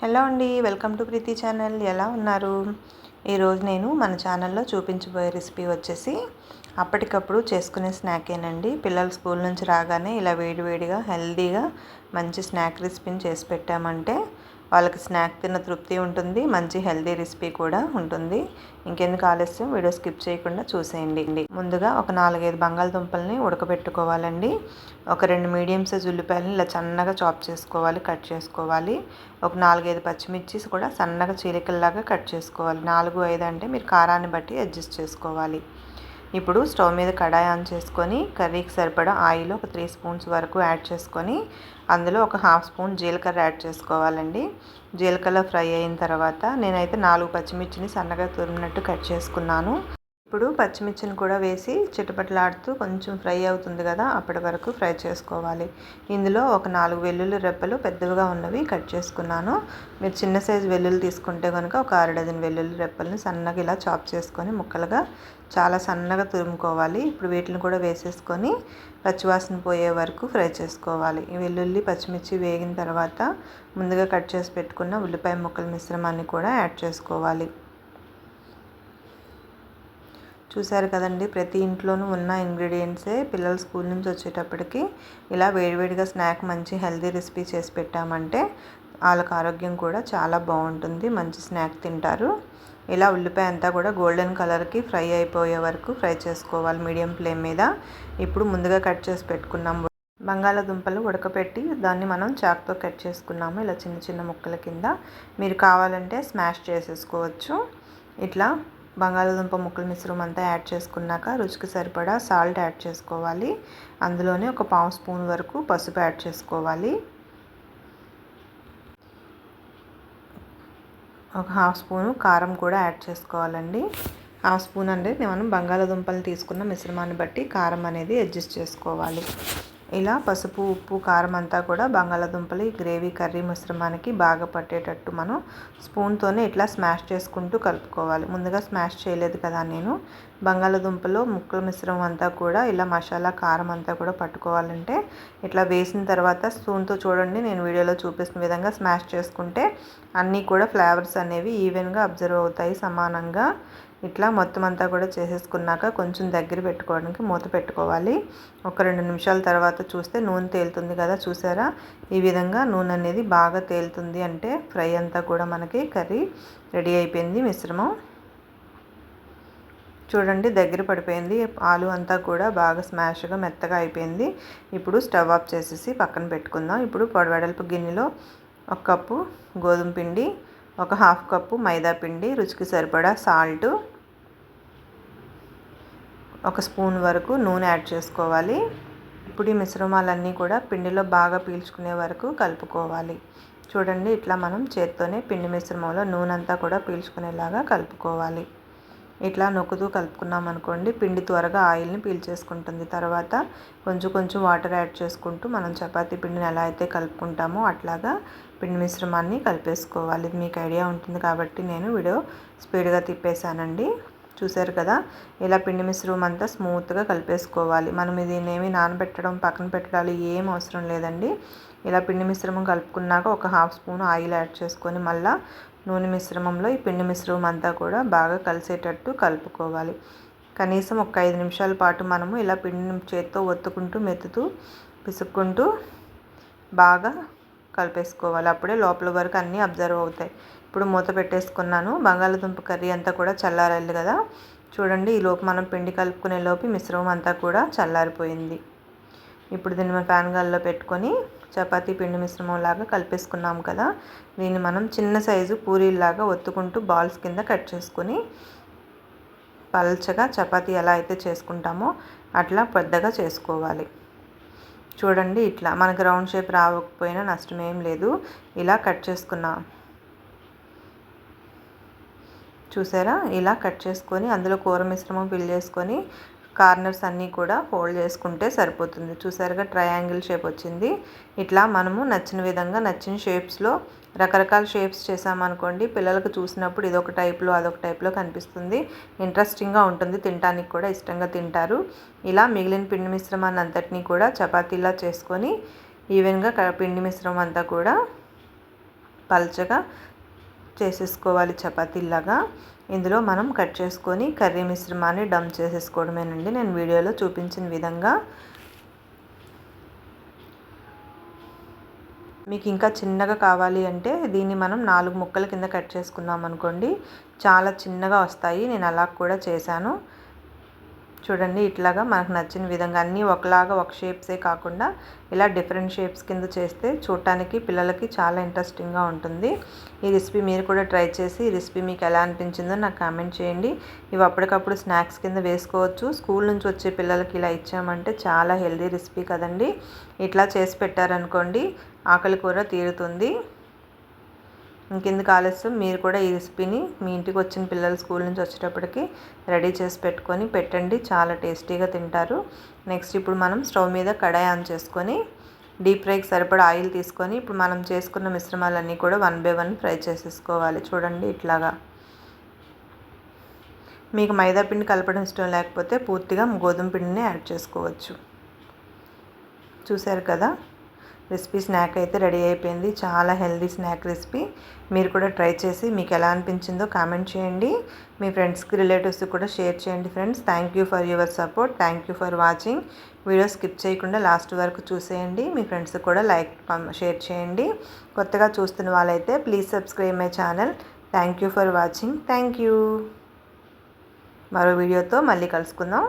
Hello అండి welcome to Preethi channel. ఎలా ఉన్నారు? ఈరోజు నేను మన ఛానల్లో చూపించబోయే రెసిపీ వచ్చేసి అప్పటికప్పుడు చేసుకునే స్నాకేనండి. పిల్లలు స్కూల్ నుంచి రాగానే ఇలా వేడివేడిగా హెల్దీగా మంచి స్నాక్ రెసిపీని చేసి పెట్టామంటే వాళ్ళకి స్నాక్ తిన్న తృప్తి ఉంటుంది మంచి హెల్దీ రెసిపీ కూడా ఉంటుంది. ఇంకెందుకు ఆలస్యం? వీడియో స్కిప్ చేయకుండా చూసేయండి. ముందుగా ఒక నాలుగైదు బంగాళదుంపల్ని ఉడకబెట్టుకోవాలండి. ఒక రెండు మీడియం సైజ్ ఉల్లిపాయలని ఇలా సన్నగా చాప్ చేసుకోవాలి కట్ చేసుకోవాలి. ఒక నాలుగైదు పచ్చిమిర్చి కూడా సన్నగా చీలికల్లాగా కట్ చేసుకోవాలి. నాలుగు ఐదు అంటే మీరు కారాన్ని బట్టి అడ్జస్ట్ చేసుకోవాలి. ఇప్పుడు స్టవ్ మీద కడాయి ఆన్ చేసుకొని కర్రీకి సరిపడా ఆయిల్ ఒక త్రీ స్పూన్స్ వరకు యాడ్ చేసుకొని అందులో ఒక హాఫ్ స్పూన్ జీలకర్ర యాడ్ చేసుకోవాలండి. జీలకర్ర ఫ్రై అయిన తర్వాత నేనైతే నాలుగు పచ్చిమిర్చిని సన్నగా తురిమినట్టు కట్ చేసుకున్నాను. ఇప్పుడు పచ్చిమిర్చిని కూడా వేసి చిటపట్లాడుతూ కొంచెం ఫ్రై అవుతుంది కదా అప్పటి వరకు ఫ్రై చేసుకోవాలి. ఇందులో ఒక నాలుగు వెల్లుల్లి రెప్పలు పెద్దవిగా ఉన్నవి కట్ చేసుకున్నాను. మీరు చిన్న సైజు వెల్లుల్లి తీసుకుంటే కనుక ఒక అర డజన్ వెల్లుల్లి రెప్పలను సన్నగా ఇలా చాప్ చేసుకొని ముక్కలుగా చాలా సన్నగా తురుముకోవాలి. ఇప్పుడు వీటిని కూడా వేసేసుకొని పచ్చివాసన పోయే వరకు ఫ్రై చేసుకోవాలి. ఈ వెల్లుల్లి పచ్చిమిర్చి వేగిన తర్వాత ముందుగా కట్ చేసి పెట్టుకున్న ఉల్లిపాయ ముక్కల మిశ్రమాన్ని కూడా యాడ్ చేసుకోవాలి. చూసారు కదండి. ప్రతి ఇంట్లోనూ ఉన్న ఇంగ్రీడియంట్సే పిల్లలు స్కూల్ నుంచి వచ్చేటప్పటికి ఇలా వేడివేడిగా స్నాక్ మంచి హెల్దీ రెసిపీ చేసి పెట్టామంటే వాళ్ళకి ఆరోగ్యం కూడా చాలా బాగుంటుంది. మంచి స్నాక్ తింటారు. ఇలా ఉల్లిపాయ అంతా కూడా గోల్డెన్ కలర్కి ఫ్రై అయిపోయే వరకు ఫ్రై చేసుకోవాలి మీడియం ఫ్లేమ్ మీద. ఇప్పుడు ముందుగా కట్ చేసి పెట్టుకున్నాం. బంగాళాదుంపలు ఉడకపెట్టి దాన్ని మనం చాక్తో కట్ చేసుకున్నాము. ఇలా చిన్న చిన్న ముక్కల కింద. మీరు కావాలంటే స్మాష్ చేసేసుకోవచ్చు. ఇట్లా బంగాళాదుంప ముక్కల మిశ్రమం అంతా యాడ్ చేసుకున్నాక రుచికి సరిపడా సాల్ట్ యాడ్ చేసుకోవాలి. అందులోనే ఒక పావు స్పూన్ వరకు పసుపు యాడ్ చేసుకోవాలి. ఒక హాఫ్ స్పూను కారం కూడా యాడ్ చేసుకోవాలండి. హాఫ్ స్పూన్ అంటే మనం బంగాళాదుంపలు తీసుకున్న మిశ్రమాన్ని బట్టి కారం అనేది అడ్జస్ట్ చేసుకోవాలి. ఇలా పసుపు ఉప్పు కారం అంతా కూడా బంగాళాదుంపలు గ్రేవీ కర్రీ మిశ్రమానికి బాగా పట్టేటట్టు మనం స్పూన్తోనే ఇట్లా స్మాష్ చేసుకుంటూ కలుపుకోవాలి. ముందుగా స్మాష్ చేయలేదు కదా నేను. బంగాళాదుంపలో ముక్కల మిశ్రమం అంతా కూడా ఇలా మసాలా కారం అంతా కూడా పట్టుకోవాలంటే ఇట్లా వేసిన తర్వాత స్పూన్తో చూడండి నేను వీడియోలో చూపిస్తున్న విధంగా స్మాష్ చేసుకుంటే అన్నీ కూడా ఫ్లేవర్స్ అనేవి ఈవెన్గా అబ్జర్వ్ అవుతాయి సమానంగా. ఇట్లా మొత్తం అంతా కూడా చేసేసుకున్నాక కొంచెం దగ్గర పెట్టుకోవడానికి మూత పెట్టుకోవాలి. ఒక రెండు నిమిషాల తర్వాత చూస్తే నూనె తేలుతుంది కదా చూసారా? ఈ విధంగా నూనె అనేది బాగా తేలుతుంది అంటే ఫ్రై అంతా కూడా మనకి కర్రీ రెడీ అయిపోయింది మిశ్రమం. చూడండి దగ్గర పడిపోయింది. ఆలు అంతా కూడా బాగా స్మాష్గా మెత్తగా అయిపోయింది. ఇప్పుడు స్టవ్ ఆఫ్ చేసేసి పక్కన పెట్టుకుందాం. ఇప్పుడు పొడవెడల్పు గిన్నెలో ఒక కప్పు గోధుమ పిండి ఒక హాఫ్ కప్పు మైదా పిండి రుచికి సరిపడా సాల్ట్. ఒక స్పూన్ వరకు నూనె యాడ్ చేసుకోవాలి. ఇప్పుడు ఈ మిశ్రమాలన్నీ కూడా పిండిలో బాగా పీల్చుకునే వరకు కలుపుకోవాలి. చూడండి ఇట్లా మనం చేత్తోనే పిండి మిశ్రమంలో నూనె అంతా కూడా పీల్చుకునేలాగా కలుపుకోవాలి. ఇట్లా నొక్కుతూ కలుపుకున్నాం అనుకోండి పిండి త్వరగా ఆయిల్ని పీల్చేసుకుంటుంది తర్వాత కొంచెం కొంచెం వాటర్ యాడ్ చేసుకుంటూ మనం చపాతీ పిండిని ఎలా అయితే కలుపుకుంటామో అట్లాగా పిండి మిశ్రమాన్ని కలిపేసుకోవాలి. ఇది మీకు ఐడియా ఉంటుంది కాబట్టి నేను వీడియో స్పీడ్గా తిప్పేశానండి. చూసారు కదా ఇలా పిండి మిశ్రమం అంతా స్మూత్గా కలిపేసుకోవాలి. మనం ఇది ఏమి నానబెట్టడం పక్కన పెట్టడాలు ఏం అవసరం లేదండి. ఇలా పిండి మిశ్రమం కలుపుకున్నాక ఒక హాఫ్ స్పూన్ ఆయిల్ యాడ్ చేసుకొని మళ్ళీ నూనె మిశ్రమంలో ఈ పిండి మిశ్రమం అంతా కూడా బాగా కలిసేటట్టు కలుపుకోవాలి. కనీసం ఒక ఐదు నిమిషాల పాటు మనము ఇలా పిండి చేత్తో ఒత్తుకుంటూ మెత్తుతూ పిసుక్కుంటూ బాగా కలిపేసుకోవాలి. అప్పుడే లోపల వరకు అన్నీ అబ్జర్వ్ అవుతాయి. ఇప్పుడు మూత పెట్టేసుకున్నాను. బంగాళదుంప కర్రీ అంతా కూడా చల్లారాలి కదా. చూడండి ఈ లోపు మనం పిండి కలుపుకునే లోపు మిశ్రమం అంతా కూడా చల్లారిపోయింది. ఇప్పుడు దీన్ని మనం ప్యాన్ గాల్లో పెట్టుకొని చపాతీ పిండి మిశ్రమం లాగా కలిపేసుకున్నాం కదా. దీన్ని మనం చిన్న సైజు పూరీలాగా ఒత్తుకుంటూ బాల్స్ కింద కట్ చేసుకొని పల్చగా చపాతీ ఎలా అయితే చేసుకుంటామో అట్లా పెద్దగా చేసుకోవాలి. చూడండి ఇట్లా. మనకు రౌండ్ షేప్ రావకపోయినా నష్టం ఏం లేదు. ఇలా కట్ చేసుకున్నాం. చూసారా? ఇలా కట్ చేసుకొని అందులో కూర మిశ్రమం ఫిల్ చేసుకొని కార్నర్స్ అన్నీ కూడా ఫోల్డ్ చేసుకుంటే సరిపోతుంది. చూసారుగా ట్రయాంగిల్ షేప్ వచ్చింది. ఇట్లా మనము నచ్చిన విధంగా నచ్చిన షేప్స్లో రకరకాల షేప్స్ చేసామనుకోండి పిల్లలకు చూసినప్పుడు ఇదొక టైప్లో అదొక టైప్లో కనిపిస్తుంది. ఇంట్రెస్టింగ్గా ఉంటుంది. తినడానికి కూడా ఇష్టంగా తింటారు. ఇలా మిగిలిన పిండి మిశ్రమాన్ని అంతటినీ కూడా చపాతీలా చేసుకొని ఈవెన్గా పిండి మిశ్రమం అంతా కూడా పల్చగా చేసేసుకోవాలి చపాతీలాగా ఇందులో మనం కట్ చేసుకొని కర్రీ మిశ్రమాన్ని డంప్ చేసేసుకోవడమేనండి. నేను వీడియోలో చూపించిన విధంగా. మీకు ఇంకా చిన్నగా కావాలి అంటే దీన్ని మనం నాలుగు ముక్కల కింద కట్ చేసుకుందాం అనుకోండి చాలా చిన్నగా వస్తాయి. నేను అలా కూడా చేశాను. చూడండి ఇట్లాగా మనకు నచ్చిన విధంగా అన్నీ ఒకలాగా ఒక షేప్సే కాకుండా ఇలా డిఫరెంట్ షేప్స్ కింద చేస్తే చూడటానికి పిల్లలకి చాలా ఇంట్రెస్టింగ్గా ఉంటుంది. ఈ రెసిపీ మీరు కూడా ట్రై చేసి ఈ రెసిపీ మీకు ఎలా అనిపించిందో నాకు కామెంట్ చేయండి. ఇవి అప్పటికప్పుడు స్నాక్స్ కింద వేసుకోవచ్చు. స్కూల్ నుంచి వచ్చే పిల్లలకి ఇలా ఇచ్చామంటే చాలా హెల్దీ రెసిపీ కదండి. ఇట్లా చేసి పెట్టారనుకోండి ఆకలి కూర తీరుతుంది. ఇంకెందుకు ఆలస్యం? మీరు కూడా ఈ రెసిపీని మీ ఇంటికి వచ్చిన పిల్లలు స్కూల్ నుంచి వచ్చేటప్పటికి రెడీ చేసి పెట్టుకొని పెట్టండి. చాలా టేస్టీగా తింటారు. నెక్స్ట్ ఇప్పుడు మనం స్టవ్ మీద కడాయి ఆన్ చేసుకొని డీప్ ఫ్రైకి సరిపడా ఆయిల్ తీసుకొని ఇప్పుడు మనం చేసుకున్న మిశ్రమాలన్నీ కూడా వన్ బై వన్ ఫ్రై చేసేసుకోవాలి. చూడండి ఇట్లాగా. మీకు మైదా పిండి కలపడం ఇష్టం లేకపోతే పూర్తిగా గోధుమ పిండిని యాడ్ చేసుకోవచ్చు. చూశారు కదా? రెసిపీ స్నాక్ అయితే రెడీ అయిపోయింది. చాలా హెల్దీ స్నాక్ రెసిపీ. మీరు కూడా ట్రై చేసి మీకు ఎలా అనిపించిందో కామెంట్ చేయండి. మీ ఫ్రెండ్స్కి రిలేటివ్స్కి కూడా షేర్ చేయండి friends. Thank you for your support thank you for watching video skip చేయకుండా లాస్ట్ వరకు చూసేయండి. మీ ఫ్రెండ్స్కి కూడా లైక్ షేర్ చేయండి. కొత్తగా చూస్తున్న వాళ్ళైతే please subscribe my channel. Thank you for watching thank you మరో వీడియోతో మళ్ళీ కలుసుకుందాం.